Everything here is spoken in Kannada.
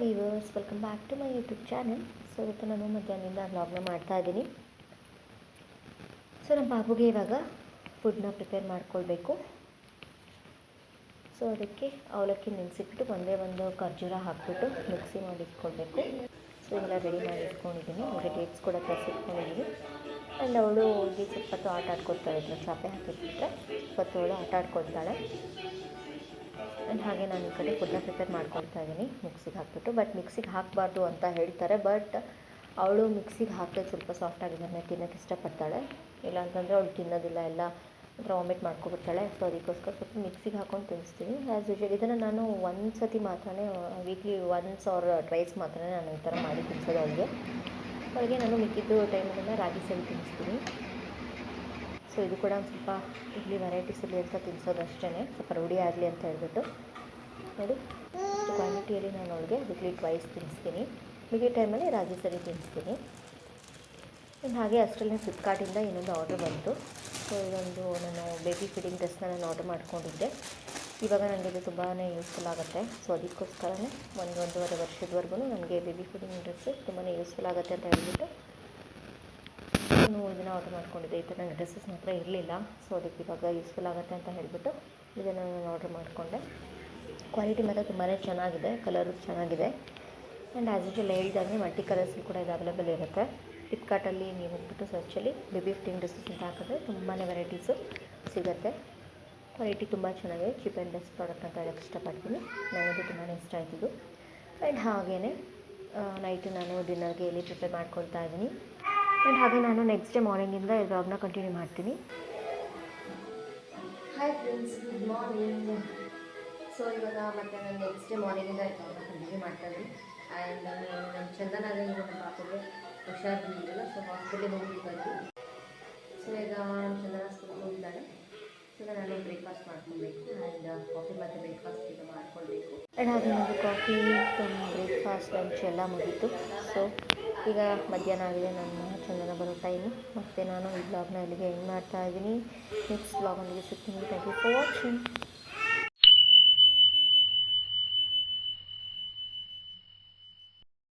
Viewers welcome back to my YouTube channel so ಇವತ್ತು ನಾನು ಮಧ್ಯಾಹ್ನದಿಂದ ವ್ಲಾಗ್ನ ಮಾಡ್ತಾ ಇದ್ದೀನಿ. ಸೊ ನಮ್ಮ ಬಾಬುಗೆ ಇವಾಗ ಫುಡ್ನ ಪ್ರಿಪೇರ್ ಮಾಡ್ಕೊಳ್ಬೇಕು. ಸೊ ಅದಕ್ಕೆ ಅವಲಕ್ಕಿ ನೆನೆಸಿಬಿಟ್ಟು ಒಂದೇ ಒಂದು ಖರ್ಜೂರ ಹಾಕ್ಬಿಟ್ಟು ಮಿಕ್ಸಿ ಮಾಡಿ ಇಟ್ಕೊಳ್ಬೇಕು. ಸೊ ಎಲ್ಲ ರೆಡಿ ಮಾಡಿ ಇಟ್ಕೊಂಡಿದ್ದೀನಿ. ಅವರಿಗೆ ಡೇಟ್ಸ್ ಕೂಡ ತರಿಸಿಟ್ಕೊಂಡಿದ್ದೀನಿ ಆ್ಯಂಡ್ ಅವಳು ಹೋಗಿ ಸ್ವಲ್ಪ ಹೊತ್ತು ಆಟ ಆಡ್ಕೊಳ್ತಾಳೆ ಚಾಪೆ ಹಾಕಿಟ್ಬಿಟ್ರೆ ಸ್ವಲ್ಪ ಅವಳು ಆಟ ಆಡ್ಕೊಳ್ತಾಳೆ. ಆ್ಯಂಡ್ ಹಾಗೆ ನಾನು ಈ ಕಡೆ ಫುಡ್ನ ಪ್ರಿಪೇರ್ ಮಾಡ್ಕೊಳ್ತಾ ಇದ್ದೀನಿ. ಮಿಕ್ಸಿಗೆ ಹಾಕ್ಬಿಟ್ಟು ಬಟ್ ಮಿಕ್ಸಿಗೆ ಹಾಕಬಾರ್ದು ಅಂತ ಹೇಳ್ತಾರೆ ಬಟ್ ಅವಳು ಮಿಕ್ಸಿಗೆ ಹಾಕಿದ್ರೆ ಸ್ವಲ್ಪ ಸಾಫ್ಟ್ ಆಗಿದ್ದಾನೆ, ತಿನ್ನೋಕ್ಕೆ ಇಷ್ಟಪಡ್ತಾಳೆ. ಇಲ್ಲ ಅಂತಂದರೆ ಅವಳು ತಿನ್ನೋದಿಲ್ಲ, ಎಲ್ಲ ಒಂಥರ ವಾಮಿಟ್ ಮಾಡ್ಕೊಬಿಡ್ತಾಳೆ. ಸೊ ಅದಕ್ಕೋಸ್ಕರ ಸ್ವಲ್ಪ ಮಿಕ್ಸಿಗೆ ಹಾಕೊಂಡು ತಿನ್ನಿಸ್ತೀನಿ. ಆ್ಯಸ್ ಯೂಶ್ವಲ್ ಇದನ್ನು ನಾನು ಒಂದು ಸತಿ ಮಾತ್ರ ವೀಕ್ಲಿ ಒನ್ಸ್ ಆರ್ ಟ್ವೈಸ್ ಮಾತ್ರ ನಾನು ಈ ಥರ ಮಾಡಿ ತಿನ್ನಿಸೋದು ಅವಳಿಗೆ. ಅವಳಿಗೆ ನಾನು ಮಿಕ್ಕಿದ್ದು ಟೈಮಲ್ಲೆಲ್ಲ ರಾಗಿ ಸರಿ ತಿನ್ನಿಸ್ತೀನಿ. ಸೊ ಇದು ಕೂಡ ಸ್ವಲ್ಪ ಇಡ್ಲಿ ವೆರೈಟೀಸ್ ಇರಲಿ ಅಂತ ತಿನ್ಸೋದು ಅಷ್ಟೇ ಸ್ವಲ್ಪ ರೂಢಿ ಆಗಲಿ ಅಂತ ಹೇಳ್ಬಿಟ್ಟು. ನೋಡಿ ಕ್ವಾಂಟಿಟಿಯಲ್ಲಿ ನಾನು ಅವಳಿಗೆ ವೀಕ್ಲಿ ಟ್ವೈಸ್ ತಿನ್ನಿಸ್ತೀನಿ ಮಿಗಿ ಟೈಮಲ್ಲಿ ರಾಗಿ ಸರಿ ತಿನ್ನಿಸ್ತೀನಿ ಹಾಗೆ ಅಷ್ಟರಲ್ಲೇ ಫ್ಲಿಪ್ಕಾರ್ಟಿಂದ ಇನ್ನೊಂದು ಆರ್ಡ್ರ್ ಬಂತು. ಸೊ ಇದೊಂದು ನಾನು ಬೇಬಿ ಫಿಡಿಂಗ್ ಡ್ರೆಸ್ನ ನಾನು ಆರ್ಡ್ರ್ ಮಾಡ್ಕೊಂಡಿದ್ದೆ. ಇವಾಗ ನನಗೆ ಇದು ತುಂಬಾ ಯೂಸ್ಫುಲ್ ಆಗುತ್ತೆ. ಸೊ ಅದಕ್ಕೋಸ್ಕರನೇ ಒಂದು ಒಂದೂವರೆ ವರ್ಷದವರೆಗೂ ನನಗೆ ಬೇಬಿ ಫೀಡಿಂಗ್ ಡ್ರೆಸ್ಸು ತುಂಬಾ ಯೂಸ್ಫುಲ್ ಆಗುತ್ತೆ ಅಂತ ಹೇಳ್ಬಿಟ್ಟು ನಾನು ಇದನ್ನು ಆರ್ಡರ್ ಮಾಡ್ಕೊಂಡಿದ್ದೆ. ಈ ಥರ ಡ್ರೆಸ್ಸಸ್ ಮಾತ್ರ ಇರಲಿಲ್ಲ. ಸೊ ಅದಕ್ಕೆ ಇವಾಗ ಯೂಸ್ಫುಲ್ ಆಗುತ್ತೆ ಅಂತ ಹೇಳಿಬಿಟ್ಟು ಇದನ್ನು ನಾನು ಆರ್ಡರ್ ಮಾಡಿಕೊಂಡೆ. ಕ್ವಾಲಿಟಿ ಮಾತ್ರ ತುಂಬಾ ಚೆನ್ನಾಗಿದೆ. ಕಲರು ಚೆನ್ನಾಗಿದೆ. ಆ್ಯಂಡ್ ಆ್ಯಸ್ ಯೂಶಲ್ ಹೇಳ್ದಂಗೆ ಮಲ್ಟಿ ಕಲರ್ಸಲ್ಲಿ ಕೂಡ ಇದು ಅವೈಲೇಬಲ್ ಇರುತ್ತೆ. ಫ್ಲಿಪ್ಕಾರ್ಟಲ್ಲಿ ನೀವು ಹೋಗ್ಬಿಟ್ಟು ಸರ್ಚಲ್ಲಿ ಬೇಬಿ ಫಿಫ್ಟಿಂಗ್ ಡ್ರೆಸ್ಸಸ್ ಅಂತ ಹಾಕಿದ್ರೆ ತುಂಬಾ ವೆರೈಟೀಸು ಸಿಗುತ್ತೆ. ಕ್ವಾಲಿಟಿ ತುಂಬ ಚೆನ್ನಾಗಿದೆ. ಚೀಪ್ ಆ್ಯಂಡ್ ಬೆಸ್ಟ್ ಪ್ರಾಡಕ್ಟ್ ಅಂತ ಹೇಳೋಕ್ಕೆ ಇಷ್ಟಪಡ್ತೀನಿ. ನನಗೆ ತುಂಬಾ ಇಷ್ಟ ಆಯ್ತಿದ್ದು ಆ್ಯಂಡ್ ಹಾಗೇ ನೈಟು ನಾನು ಡಿನ್ನರ್ಗೆ ಎಲ್ಲಿ ಪ್ರಿಪೇರ್ ಮಾಡ್ಕೊಳ್ತಾ ಇದ್ದೀನಿ. ಆ್ಯಂಡ್ ಹಾಗೆ ನಾನು ನೆಕ್ಸ್ಟ್ ಡೇ ಮಾರ್ನಿಂಗಿಂದ ಈ ಜಾಬ್ನ ಕಂಟಿನ್ಯೂ ಮಾಡ್ತೀನಿ hi friends good morning so ಇವಾಗ ಮತ್ತೆ ನಾನು ನೆಕ್ಸ್ಟ್ ಡೇ ಮಾರ್ನಿಂಗಿಂದ ಈ ವ್ಲಾಗ್ನ ಕಂಟಿನ್ಯೂ ಮಾಡ್ತಾ ಇದ್ದೀನಿ. ಆ್ಯಂಡ್ ನಮ್ಮ ಚಂದನಾಗ ನಮ್ಮ ಪಾಪಗೆ ಹುಷಾರಿರಲಿಲ್ಲ ಸೊ ಹಾಸ್ಪಿಟ್ಲಿಗೆ ಹೋಗಿ ಬಂದು ಸೊ ಈಗ ನಮ್ಮ ಚಂದನ ಸ್ಕೂಲ್ಗೆ ಹೋಗಿದ್ದಾಳೆ ಸೊ ಈಗ ನಾನು ಬ್ರೇಕ್ಫಾಸ್ಟ್ ಮಾಡ್ಕೊಳ್ಬೇಕು ಆ್ಯಂಡ್ ಕಾಫಿ ಮತ್ತು ಬ್ರೇಕ್ಫಾಸ್ಟ್ ಈಗ ಮಾಡ್ಕೊಳ್ಬೇಕು. ಆ್ಯಂಡ್ ಹಾಗೆ ನನಗೆ ಕಾಫಿ ಬ್ರೇಕ್ಫಾಸ್ಟ್ ಲಂಚ್ ಎಲ್ಲ ಮುಗೀತು. ಸೊ ಈಗ ಮಧ್ಯಾಹ್ನ ಆಗಿದೆ ನನ್ನ ಚಂದನ ಬರೋ ಟೈಮು ಮತ್ತು ನಾನು ಈ ಬ್ಲಾಗ್ನ ಇಲ್ಲಿಗೆ ಎಂಡ್ ಮಾಡ್ತಾ ಇದ್ದೀನಿ ನೆಕ್ಸ್ಟ್ ಬ್ಲಾಗ್ ಅಲ್ಲಿಗೆ ಸಿಗ್ತೀನಿ ಥ್ಯಾಂಕ್ ಯು ಫಾರ್ ವಾಚಿಂಗ್